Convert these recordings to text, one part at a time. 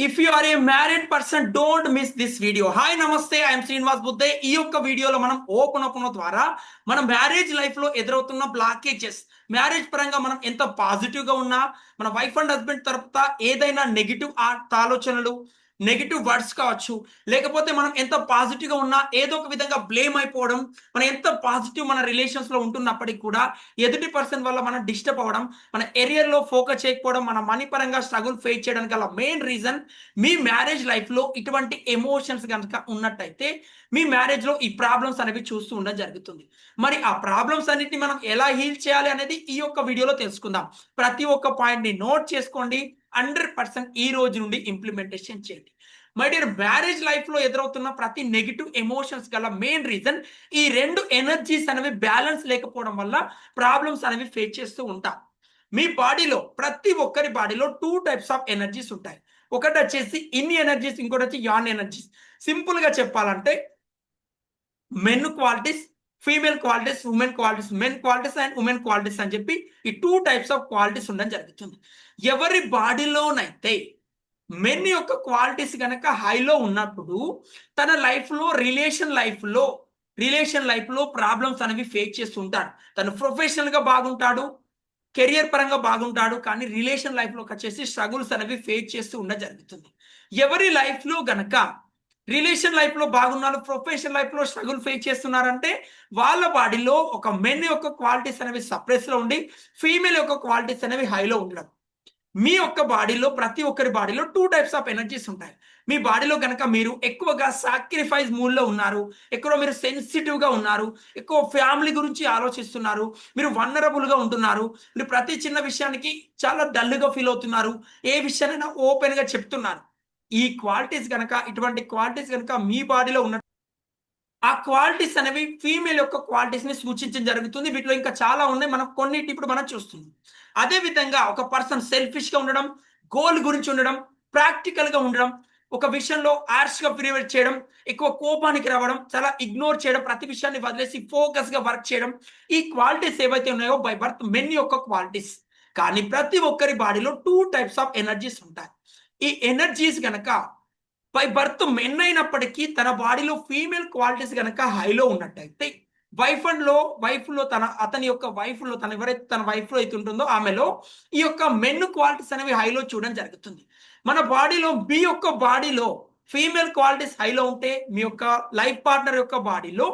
If you are a married person don't miss this video hi నమస్తే I'm Srinivas Buddhe ఈ యొక్క వీడియోలో మనం ఓపెన్ ఓపెన్ ద్వారా మన మ్యారేజ్ లైఫ్లో ఎదురవుతున్న బ్లాకేజెస్ మ్యారేజ్ పరంగా మనం ఎంత పాజిటివ్గా ఉన్నా మన వైఫ్ అండ్ హస్బెండ్ తరపుత ఏదైనా నెగిటివ్ ఆలోచనలు నెగిటివ్ వర్డ్స్ కావచ్చు. లేకపోతే మనం ఎంత పాజిటివ్గా ఉన్నా ఏదో ఒక విధంగా బ్లేమ్ అయిపోవడం మనం ఎంత పాజిటివ్ మన రిలేషన్స్లో ఉంటున్నప్పటికీ కూడా ఎదుటి పర్సన్ వల్ల మనం డిస్టర్బ్ అవ్వడం మన ఎరియర్లో ఫోకస్ చేయకపోవడం మన మనీ పరంగా స్ట్రగుల్ ఫేస్ చేయడానికి గల మెయిన్ రీజన్ మీ మ్యారేజ్ లైఫ్లో ఇటువంటి ఎమోషన్స్ కనుక ఉన్నట్టయితే మీ మ్యారేజ్లో ఈ ప్రాబ్లమ్స్ అనేవి చూస్తూ ఉండడం జరుగుతుంది. మరి ఆ ప్రాబ్లమ్స్ అన్నిటిని మనం ఎలా హీల్ చేయాలి అనేది ఈ యొక్క వీడియోలో తెలుసుకుందాం. ప్రతి ఒక్క పాయింట్ని నోట్ చేసుకోండి. హండ్రెడ్ పర్సెంట్ ఈ రోజు నుండి ఇంప్లిమెంటేషన్ చేయండి. మై డియర్ మ్యారేజ్ లైఫ్లో ఎదురవుతున్న ప్రతి నెగిటివ్ ఎమోషన్స్ గల మెయిన్ రీజన్ ఈ రెండు ఎనర్జీస్ అనేవి బ్యాలెన్స్ లేకపోవడం వల్ల ప్రాబ్లమ్స్ అనేవి ఫేస్ చేస్తూ ఉంటాం. మీ బాడీలో ప్రతి ఒక్కరి బాడీలో టూ టైప్స్ ఆఫ్ ఎనర్జీస్ ఉంటాయి. ఒకటి వచ్చేసి ఇన్ ఎనర్జీస్ ఇంకోటి వచ్చి యాన్ ఎనర్జీస్ సింపుల్గా చెప్పాలంటే men qualities female qualities women qualities men qualities and women qualities అని చెప్పి ఈ టూ టైప్స్ ఆఫ్ క్వాలిటీస్ ఉండడం జరుగుతుంది. ఎవరి బాడీలోనైతే మెన్ యొక్క క్వాలిటీస్ కనుక హైలో ఉన్నప్పుడు తన లైఫ్లో రిలేషన్ లైఫ్లో రిలేషన్ లైఫ్లో ప్రాబ్లమ్స్ అనేవి ఫేస్ చేస్తుంటాడు తను ప్రొఫెషనల్గా బాగుంటాడు కెరియర్ పరంగా బాగుంటాడు కానీ రిలేషన్ లైఫ్లోకి వచ్చేసి స్ట్రగుల్స్ అనేవి ఫేస్ చేస్తూ ఉండడం జరుగుతుంది. ఎవరి లైఫ్లో గనక రిలేషన్ లైఫ్లో బాగున్నారు ప్రొఫెషనల్ లైఫ్లో స్ట్రగుల్ ఫేస్ చేస్తున్నారంటే వాళ్ళ బాడీలో ఒక మెన్ యొక్క క్వాలిటీస్ అనేవి సప్రెస్లో ఉండి ఫీమేల్ యొక్క క్వాలిటీస్ అనేవి హైలో ఉండడం. మీ యొక్క బాడీలో ప్రతి ఒక్కరి బాడీలో టూ టైప్స్ ఆఫ్ ఎనర్జీస్ ఉంటాయి. మీ బాడీలో కనుక మీరు ఎక్కువగా సాక్రిఫైస్ మూడ్లో ఉన్నారు ఎక్కువ మీరు సెన్సిటివ్గా ఉన్నారు ఎక్కువ ఫ్యామిలీ గురించి ఆలోచిస్తున్నారు మీరు వన్నరబుల్గా ఉంటున్నారు మీరు ప్రతి చిన్న విషయానికి చాలా డల్గా ఫీల్ అవుతున్నారు ఏ విషయానైనా ఓపెన్గా చెప్తున్నారు. ఈ క్వాలిటీస్ కనుక ఇటువంటి క్వాలిటీస్ కనుక మీ బాడీలో ఉన్న ఆ క్వాలిటీస్ అనేవి ఫీమేల్ యొక్క క్వాలిటీస్ని సూచించడం జరుగుతుంది. వీటిలో ఇంకా చాలా ఉన్నాయి. మనం కొన్నిటి ఇప్పుడు మనం చూస్తున్నాం. అదే విధంగా ఒక పర్సన్ సెల్ఫిష్గా ఉండడం గోల్ గురించి ఉండడం ప్రాక్టికల్గా ఉండడం ఒక విషయంలో ఆర్స్గా ప్రివేట్ చేయడం ఎక్కువ కోపానికి రావడం చాలా ఇగ్నోర్ చేయడం ప్రతి విషయాన్ని వదిలేసి ఫోకస్గా వర్క్ చేయడం ఈ క్వాలిటీస్ ఏవైతే ఉన్నాయో బై బర్త్ మెన్ యొక్క క్వాలిటీస్ కానీ ప్రతి ఒక్కరి బాడీలో టూ టైప్స్ ఆఫ్ ఎనర్జీస్ ఉంటాయి. ఈ ఎనర్జీస్ గనక బై బర్త్ మెన్ అయినప్పటికీ తన బాడీలో ఫీమేల్ క్వాలిటీస్ గనక హైలో ఉన్నట్టయితే వైఫ్ అండ్లో వైఫ్లో తన అతని యొక్క వైఫ్లో తన ఎవరైతే తన వైఫ్లో అయితే ఉంటుందో ఆమెలో ఈ యొక్క మెన్ క్వాలిటీస్ అనేవి హైలో చూడడం జరుగుతుంది. మన బాడీలో బి యొక్క బాడీలో ఫీమేల్ క్వాలిటీస్ హైలో ఉంటే మీ యొక్క లైఫ్ పార్ట్నర్ యొక్క బాడీలో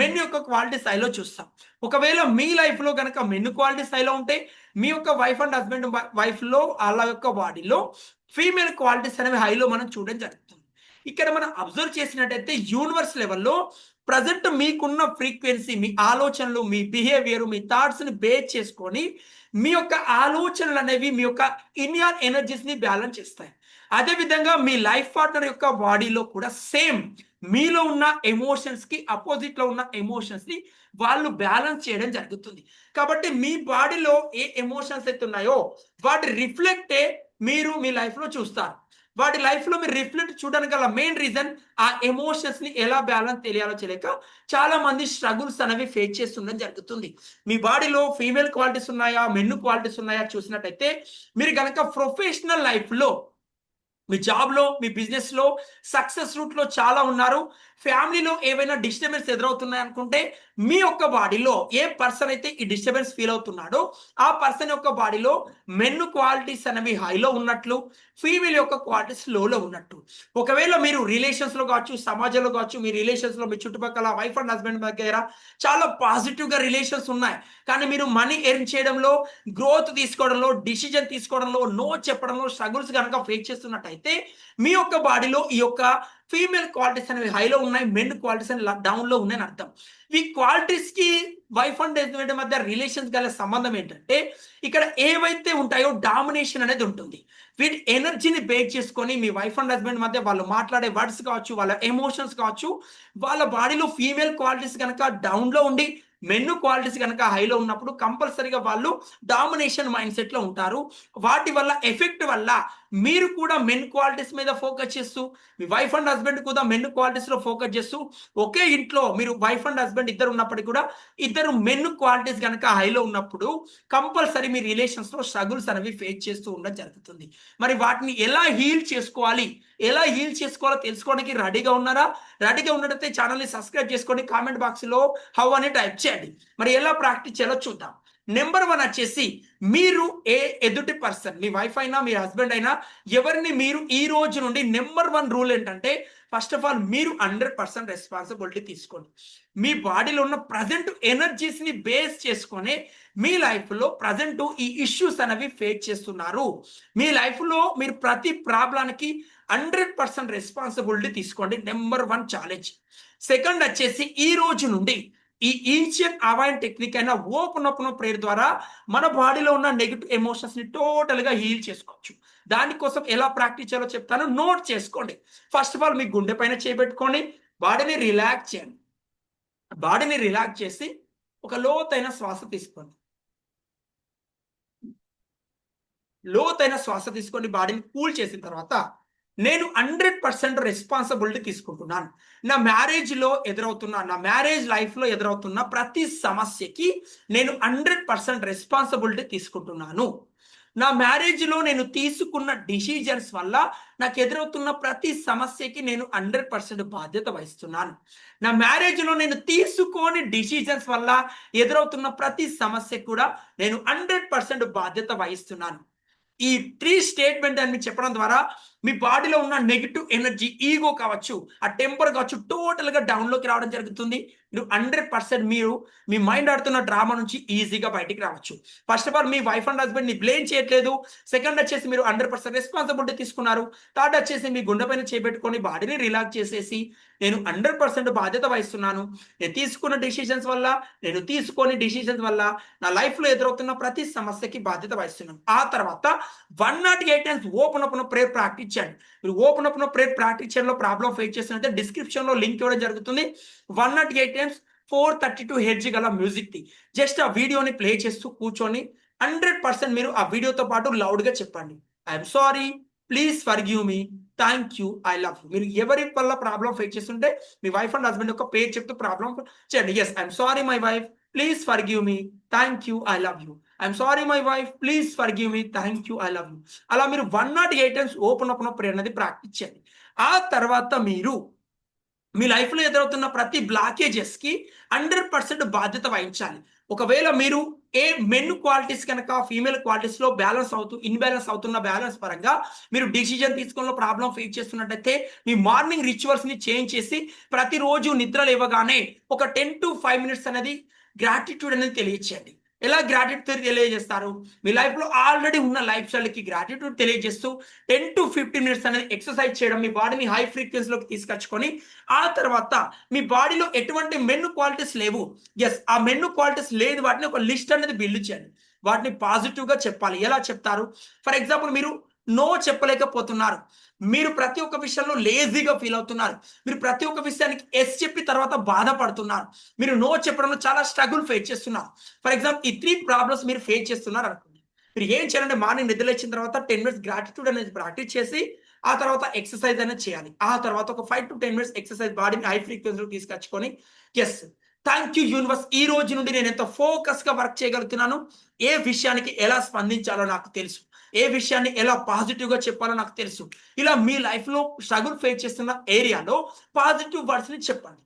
మెన్ యొక్క క్వాలిటీస్ హైలో చూస్తాం. ఒకవేళ మీ లైఫ్లో కనుక మెన్ క్వాలిటీస్ హైలో ఉంటే మీ యొక్క వైఫ్ అండ్ హస్బెండ్ వైఫ్లో వాళ్ళ యొక్క బాడీలో ఫీమేల్ క్వాలిటీస్ అనేవి హైలో మనం చూడడం జరుగుతుంది. ఇక్కడ మనం అబ్జర్వ్ చేసినట్టయితే యూనివర్స్ లెవెల్లో ప్రజెంట్ మీకున్న ఫ్రీక్వెన్సీ మీ ఆలోచనలు మీ బిహేవియర్ మీ థాట్స్ని బేస్ చేసుకొని మీ యొక్క ఆలోచనలు అనేవి మీ యొక్క ఇన్యర్ ఎనర్జీస్ని బ్యాలెన్స్ చేస్తాయి. అదే విధంగా మీ లైఫ్ పార్ట్నర్ యొక్క బాడీలో కూడా సేమ్ మీలో ఉన్న ఎమోషన్స్కి అపోజిట్లో ఉన్న ఎమోషన్స్ని వాళ్ళు బ్యాలెన్స్ చేయడం జరుగుతుంది. కాబట్టి మీ బాడీలో ఏ ఎమోషన్స్ అయితే ఉన్నాయో వాటి రిఫ్లెక్టే మీరు మీ లైఫ్లో చూస్తారు. వాటి లైఫ్లో మీరు రిఫ్లెక్ట్ చూడడానికి గల మెయిన్ రీజన్ ఆ ఎమోషన్స్ని ఎలా బ్యాలెన్స్ తెలియాలో తెలియక చాలా మంది స్ట్రగుల్స్ అనేవి ఫేస్ చేస్తుండడం జరుగుతుంది. మీ బాడీలో ఫీమేల్ క్వాలిటీస్ ఉన్నాయా? మెన్ను క్వాలిటీస్ ఉన్నాయా? చూసినట్టయితే మీరు కనుక ప్రొఫెషనల్ లైఫ్లో మీ జాబ్లో మీ బిజినెస్లో సక్సెస్ రూట్లో చాలా ఉన్నారు. ఫ్యామిలీలో ఏవైనా డిస్టర్బెన్స్ ఎదురవుతున్నాయి అనుకుంటే మీ యొక్క బాడీలో ఏ పర్సన్ అయితే ఈ డిస్టర్బెన్స్ ఫీల్ అవుతున్నాడో ఆ పర్సన్ యొక్క బాడీలో మెన్ క్వాలిటీస్ అనేవి హైలో ఉన్నట్లు ఫీమేల్ యొక్క క్వాలిటీస్ లోలో ఉన్నట్టు. ఒకవేళ మీరు రిలేషన్స్లో కావచ్చు సమాజంలో కావచ్చు మీ రిలేషన్స్లో మీ చుట్టుపక్కల వైఫ్ అండ్ హస్బెండ్ దగ్గర చాలా పాజిటివ్గా రిలేషన్స్ ఉన్నాయి. కానీ మీరు మనీ ఎర్న్ చేయడంలో గ్రోత్ తీసుకోవడంలో డిసిజన్ తీసుకోవడంలో నో చెప్పడంలో స్ట్రగుల్స్ కనుక ఫేస్ చేస్తున్నట్టయితే మీ యొక్క బాడీలో ఈ యొక్క ఫీమేల్ క్వాలిటీస్ అనేవి హైలో ఉన్నాయి మెన్ క్వాలిటీస్ అనేవి డౌన్లో ఉన్నాయని అర్థం. ఈ క్వాలిటీస్కి వైఫ్ అండ్ హస్బెండ్ మధ్య రిలేషన్స్ గల సంబంధం ఏంటంటే ఇక్కడ ఏవైతే ఉంటాయో డామినేషన్ అనేది ఉంటుంది. వీటి ఎనర్జీని బేక్ చేసుకొని మీ వైఫ్ అండ్ హస్బెండ్ మధ్య వాళ్ళు మాట్లాడే వర్డ్స్ కావచ్చు వాళ్ళ ఎమోషన్స్ కావచ్చు వాళ్ళ బాడీలో ఫీమేల్ క్వాలిటీస్ కనుక డౌన్లో ఉండి మెన్ను క్వాలిటీస్ కనుక హైలో ఉన్నప్పుడు కంపల్సరీగా వాళ్ళు డామినేషన్ మైండ్ సెట్లో ఉంటారు. వాటి వల్ల ఎఫెక్ట్ వల్ల మీరు కూడా మెన్ క్వాలిటీస్ మీద ఫోకస్ చేస్తూ మీ వైఫ్ అండ్ హస్బెండ్ కూడా మెన్ క్వాలిటీస్లో ఫోకస్ చేస్తూ ఒకే ఇంట్లో మీరు వైఫ్ అండ్ హస్బెండ్ ఇద్దరు ఉన్నప్పటికీ కూడా ఇద్దరు మెన్ క్వాలిటీస్ కనుక హైలో ఉన్నప్పుడు కంపల్సరీ మీ రిలేషన్స్లో స్ట్రగుల్స్ అనేవి ఫేస్ చేస్తూ ఉండడం జరుగుతుంది. మరి వాటిని ఎలా హీల్ చేసుకోవాలి? ఎలా హీల్ చేసుకోవాలో తెలుసుకోవడానికి రెడీగా ఉన్నారా? రెడీగా ఉన్నట్టయితే ఛానల్ని సబ్స్క్రైబ్ చేసుకొని కామెంట్ బాక్స్లో హౌ అని టైప్ చేయండి. మరి ఎలా ప్రాక్టీస్ చేయాలో చూద్దాం. నెంబర్ వన్ వచ్చేసి మీరు ఏ ఎదుటి పర్సన్ మీ వైఫ్ అయినా మీ హస్బెండ్ అయినా ఎవరిని మీరు ఈ రోజు నుండి నెంబర్ వన్ రూల్ ఏంటంటే ఫస్ట్ ఆఫ్ ఆల్ మీరు హండ్రెడ్ పర్సెంట్ రెస్పాన్సిబిలిటీ తీసుకోండి. మీ బాడీలో ఉన్న ప్రజెంట్ ఎనర్జీస్ని బేస్ చేసుకొని మీ లైఫ్లో ప్రజెంట్ ఈ ఇష్యూస్ అనేవి ఫేస్ చేస్తున్నారు. మీ లైఫ్లో మీరు ప్రతి ప్రాబ్లానికి హండ్రెడ్ పర్సెంట్ రెస్పాన్సిబిలిటీ తీసుకోండి. నెంబర్ వన్ ఛాలెంజ్ సెకండ్ వచ్చేసి ఈ రోజు నుండి ఈ ఈన్షియన్ అవాయిన్ టెక్నిక్ అయిన ఓపెన్ ఓపెన్ ప్రేయర్ ద్వారా మన బాడీలో ఉన్న నెగిటివ్ ఎమోషన్స్ని టోటల్గా హీల్ చేసుకోవచ్చు. దానికోసం ఎలా ప్రాక్టీస్ చేయాలో చెప్తాను. నోట్ చేసుకోండి. ఫస్ట్ ఆఫ్ ఆల్ మీ గుండె పైన చేపెట్టుకోండి. బాడీని రిలాక్స్ చేయండి. బాడీని రిలాక్స్ చేసి ఒక లోతైన శ్వాస తీసుకోండి. లోతైన శ్వాస తీసుకొని బాడీని కూల్ చేసిన తర్వాత నేను హండ్రెడ్ పర్సెంట్ రెస్పాన్సిబిలిటీ తీసుకుంటున్నాను. నా మ్యారేజ్లో ఎదురవుతున్న నా మ్యారేజ్ లైఫ్లో ఎదురవుతున్న ప్రతి సమస్యకి నేను హండ్రెడ్ పర్సెంట్ రెస్పాన్సిబిలిటీ తీసుకుంటున్నాను. నా మ్యారేజ్లో నేను తీసుకున్న డిసిజన్స్ వల్ల నాకు ఎదురవుతున్న ప్రతి సమస్యకి నేను హండ్రెడ్ పర్సెంట్ బాధ్యత వహిస్తున్నాను. నా మ్యారేజ్లో నేను తీసుకోని డిసిజన్స్ వల్ల ఎదురవుతున్న ప్రతి సమస్య కూడా నేను హండ్రెడ్ పర్సెంట్ బాధ్యత వహిస్తున్నాను. ఈ త్రీ స్టేట్మెంట్ అని మీకు చెప్పడం ద్వారా మీ బాడీలో ఉన్న నెగిటివ్ ఎనర్జీ ఈగో కావచ్చు ఆ టెంపర్ కావచ్చు టోటల్గా డౌన్లోకి రావడం జరుగుతుంది. మీరు హండ్రెడ్ పర్సెంట్ మీరు మీ మైండ్ ఆడుతున్న డ్రామా నుంచి ఈజీగా బయటికి రావచ్చు. ఫస్ట్ ఆఫ్ ఆల్ మీ వైఫ్ అండ్ హస్బెండ్ని బ్లేమ్ చేయట్లేదు. సెకండ్ వచ్చేసి మీరు హండ్రెడ్ పర్సెంట్ రెస్పాన్సిబిలిటీ తీసుకున్నారు. థర్డ్ వచ్చేసి మీ గుండె పైన చేపెట్టుకొని బాడీని రిలాక్స్ చేసేసి నేను హండ్రెడ్ పర్సెంట్ బాధ్యత వహిస్తున్నాను. నేను తీసుకున్న డిసిషన్స్ వల్ల నేను తీసుకొని డిసిషన్స్ వల్ల నా లైఫ్లో ఎదురవుతున్న ప్రతి సమస్యకి బాధ్యత వహిస్తున్నాను. ఆ తర్వాత one not eight times open up prayer practice చేయండి మీరు ఓపెన్ అప్ ప్రేయర్ ప్రాక్టీస్ చేయడంలో ప్రాబ్లం ఫేస్ చేస్తున్నట్టు డిస్క్రిప్షన్లో లింక్ ఇవ్వడం జరుగుతుంది. One not eight times four thirty two hertz గల మ్యూజిక్ ది. జస్ట్ ఆ వీడియోని ప్లే చేస్తూ కూర్చొని హండ్రెడ్ పర్సెంట్ మీరు ఆ వీడియోతో పాటు లౌడ్గా చెప్పండి. I'm sorry please for give me thank you I love you మీరు ఎవరి వల్ల ప్రాబ్లం ఫేస్ చేస్తుంటే మీ వైఫ్ అండ్ హస్బెండ్ యొక్క పేరు చెప్తూ ప్రాబ్లం చేయండి. Yes I'm sorry my wife please for give me thank you I love you I'm sorry my wife please for give me thank you I love you అలా మీరు one not eight times open open prayer అనేది practice చేయండి. ఆ తర్వాత మీరు మీ లైఫ్లో ఎదురవుతున్న ప్రతి బ్లాకేజెస్కి హండ్రెడ్ పర్సెంట్ బాధ్యత వహించాలి. ఒకవేళ మీరు ఏ మెన్ క్వాలిటీస్ కనుక ఫీమేల్ క్వాలిటీస్లో బ్యాలెన్స్ అవుతూ ఇన్బ్యాలెన్స్ అవుతున్న బ్యాలెన్స్ పరంగా మీరు డిసిజన్ తీసుకోవడంలో ప్రాబ్లం ఫేస్ చేస్తున్నట్టయితే మీ మార్నింగ్ రిచువల్స్ని చేంజ్ చేసి ప్రతిరోజు నిద్ర లేవగానే ఒక టెన్ టు ఫైవ్ మినిట్స్ అనేది గ్రాటిట్యూడ్ అనేది తెలియచేయండి. ఎలా గ్రాటిట్యూడ్ తెలియజేస్తారు? మీ లైఫ్లో ఆల్రెడీ ఉన్న లైఫ్ స్టైల్కి గ్రాటిట్యూడ్ తెలియజేస్తూ టెన్ టు ఫిఫ్టీన్ మినిట్స్ అనేది ఎక్సర్సైజ్ చేయడం మీ బాడీని హై ఫ్రీక్వెన్సీలోకి తీసుకొచ్చుకొని ఆ తర్వాత మీ బాడీలో ఎటువంటి మెన్ను క్వాలిటీస్ లేవు. ఎస్ ఆ మెన్ను క్వాలిటీస్ లేదు వాటిని ఒక లిస్ట్ అనేది బిల్డ్ చేయండి. వాటిని పాజిటివ్గా చెప్పాలి. ఎలా చెప్తారు? ఫర్ ఎగ్జాంపుల్ మీరు నో చెప్పలేకపోతున్నారు. మీరు ప్రతి ఒక్క విషయంలో లేజీగా ఫీల్ అవుతున్నారు. మీరు ప్రతి ఒక్క విషయానికి ఎస్ చెప్పి తర్వాత బాధపడుతున్నారు. మీరు నో చెప్పడంలో చాలా స్ట్రగుల్ ఫేస్ చేస్తున్నారు. ఫర్ ఎగ్జాంపుల్ ఈ త్రీ ప్రాబ్లమ్స్ మీరు ఫేస్ చేస్తున్నారు అనుకోండి. మీరు ఏం చేయాలంటే మార్నింగ్ నిద్రలేచిన తర్వాత టెన్ మినిట్స్ గ్రాటిట్యూడ్ అనేది ప్రాక్టీస్ చేసి ఆ తర్వాత ఎక్సర్సైజ్ అనేది చేయాలి. ఆ తర్వాత ఒక five to ten minutes exercise బాడీని హై ఫ్రీక్వెన్సీలో తీసుకొచ్చుకొని ఎస్ థ్యాంక్ యూ యూనివర్స్ ఈ రోజు నుండి నేను ఎంత ఫోకస్గా వర్క్ చేయగలుగుతున్నాను ఏ విషయానికి ఎలా స్పందించాలో నాకు తెలుసు. ఏ విషయాన్ని ఎలా పాజిటివ్గా చెప్పాలో నాకు తెలుసు. ఇలా మీ లైఫ్లో స్ట్రగుల్ ఫేస్ చేస్తున్న ఏరియాలో పాజిటివ్ వర్డ్స్ని చెప్పండి.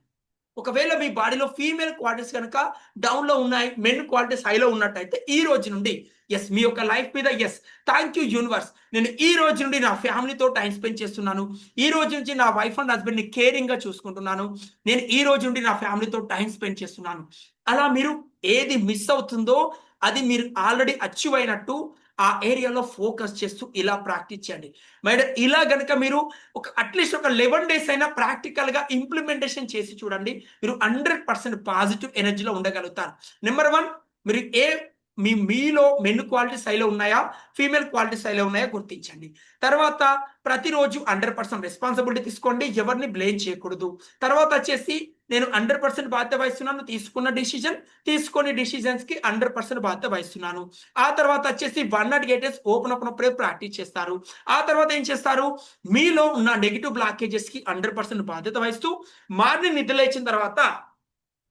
ఒకవేళ మీ బాడీలో ఫీమేల్ క్వాలిటీస్ కనుక డౌన్లో ఉన్నాయి మెన్ క్వాలిటీస్ హైలో ఉన్నట్టయితే ఈ రోజు నుండి ఎస్ మీ యొక్క లైఫ్ మీద ఎస్ థ్యాంక్ యూ యూనివర్స్ నేను ఈ రోజు నుండి నా ఫ్యామిలీతో టైం స్పెండ్ చేస్తున్నాను. ఈ రోజు నుంచి నా వైఫ్ అండ్ హస్బెండ్ని కేరింగ్గా చూసుకుంటున్నాను. నేను ఈ రోజు నుండి నా ఫ్యామిలీతో టైం స్పెండ్ చేస్తున్నాను. అలా మీరు ఏది మిస్ అవుతుందో అది మీరు ఆల్రెడీ అచీవ్ అయినట్టు ఆ ఏరియాలో ఫోకస్ చేస్తూ ఇలా ప్రాక్టీస్ చేయండి. మేడం ఇలా గనక మీరు ఒక అట్లీస్ట్ ఒక లెవెన్ డేస్ అయినా ప్రాక్టికల్గా ఇంప్లిమెంటేషన్ చేసి చూడండి. మీరు హండ్రెడ్ పర్సెంట్ పాజిటివ్ ఎనర్జీలో ఉండగలుగుతారు. నెంబర్ వన్ మీరు ఏ మీ మీలో మెన్ క్వాలిటీ స్థాయిలో ఉన్నాయా? ఫీమేల్ క్వాలిటీ స్థాయిలో ఉన్నాయా? గుర్తించండి. తర్వాత ప్రతిరోజు హండ్రెడ్ పర్సెంట్ రెస్పాన్సిబిలిటీ తీసుకోండి. ఎవరిని బ్లేమ్ చేయకూడదు. తర్వాత వచ్చేసి నేను హండ్రెడ్ పర్సెంట్ బాధ్యత వహిస్తున్నాను. తీసుకున్న డిసిజన్ తీసుకునే డిసిజన్స్కి హండ్రెడ్ పర్సెంట్ బాధ్యత వహిస్తున్నాను. ఆ తర్వాత వచ్చేసి వన్ నాట్ గేటెస్ ఓపెన్ అప్పుడే ప్రాక్టీస్ చేస్తారు. ఆ తర్వాత ఏం చేస్తారు? మీలో ఉన్న నెగిటివ్ బ్లాకేజెస్కి హండ్రెడ్ పర్సెంట్ బాధ్యత వహిస్తూ మార్నింగ్ నిద్రలేచిన తర్వాత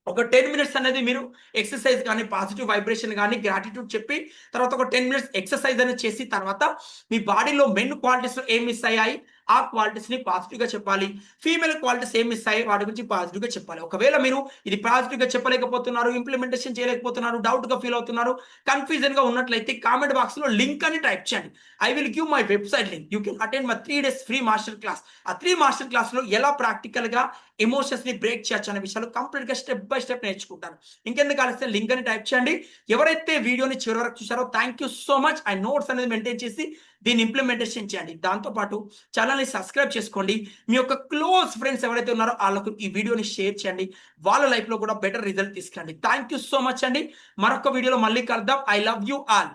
ఒక టెన్ మినిట్స్ అనేది మీరు ఎక్సర్సైజ్ కానీ పాజిటివ్ వైబ్రేషన్ కానీ గ్రాటిట్యూడ్ చెప్పి తర్వాత ఒక టెన్ మినిట్స్ ఎక్సర్సైజ్ అనేది చేసి తర్వాత మీ బాడీలో మెన్ క్వాలిటీస్ ఏం మిస్ అయ్యాయి? ఆ క్వాలిటీస్ని పాజిటివ్గా చెప్పాలి. ఫీమేల్ క్వాలిటీస్ ఏం మిస్ అయ్యాయి? వాటి గురించి పాజిటివ్గా చెప్పాలి. ఒకవేళ మీరు ఇది పాజిటివ్గా చెప్పలేకపోతున్నారు ఇంప్లిమెంటేషన్ చేయలేకపోతున్నారు డౌట్గా ఫీల్ అవుతున్నారు కన్ఫ్యూజన్గా ఉన్నట్లయితే కామెంట్ బాక్స్లో లింక్ అని టైప్ చేయండి. I will give my website link you can attend my three days free master class ఆ త్రీ మాస్టర్ క్లాస్లో ఎలా ప్రాక్టికల్గా ఎమోషన్స్ని బ్రేక్ చేయొచ్చు అనే విషయాలు కంప్లీట్గా స్టెప్ బై స్టెప్ నేర్చుకుంటాను. ఇంకెందుకు కలిస్తే లింక్ అని టైప్ చేయండి. ఎవరైతే వీడియోని చివరి వరకు చూసారో thank you so much I notes అనేది మెయింటైన్ చేసి దీన్ని ఇంప్లిమెంటేషన్ చేయండి. దాంతోపాటు ఛానల్ని సబ్స్క్రైబ్ చేసుకోండి. మీ యొక్క క్లోజ్ ఫ్రెండ్స్ ఎవరైతే ఉన్నారో వాళ్ళకు ఈ వీడియోని షేర్ చేయండి. వాళ్ళ లైఫ్లో కూడా బెటర్ రిజల్ట్ తీసుకురండి. థ్యాంక్ యూ సో మచ్ అండి. మరొక వీడియోలో మళ్ళీ కలుద్దాం. I love you all